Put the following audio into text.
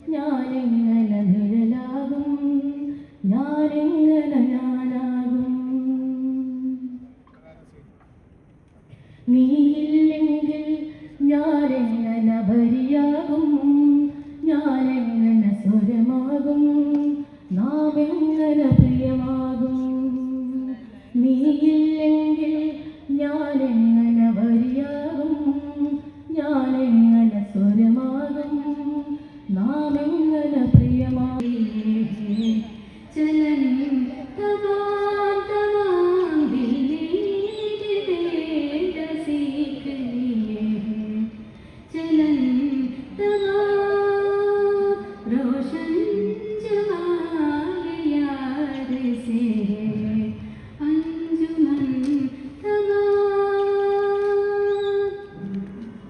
ഞാനെങ്ങനെ നിഴലാകും ഞാനെങ്ങനെ ഞാനാകും നീയില്ലെങ്കിൽ ഞാനെങ്ങനെ ഭരിയാകും ഞാനെങ്ങനെ എങ്ങനെ നീയില്ലെങ്കിൽ ഞാനെങ്ങനെ മംഗള പ്രിയമായി ചലനം തവാ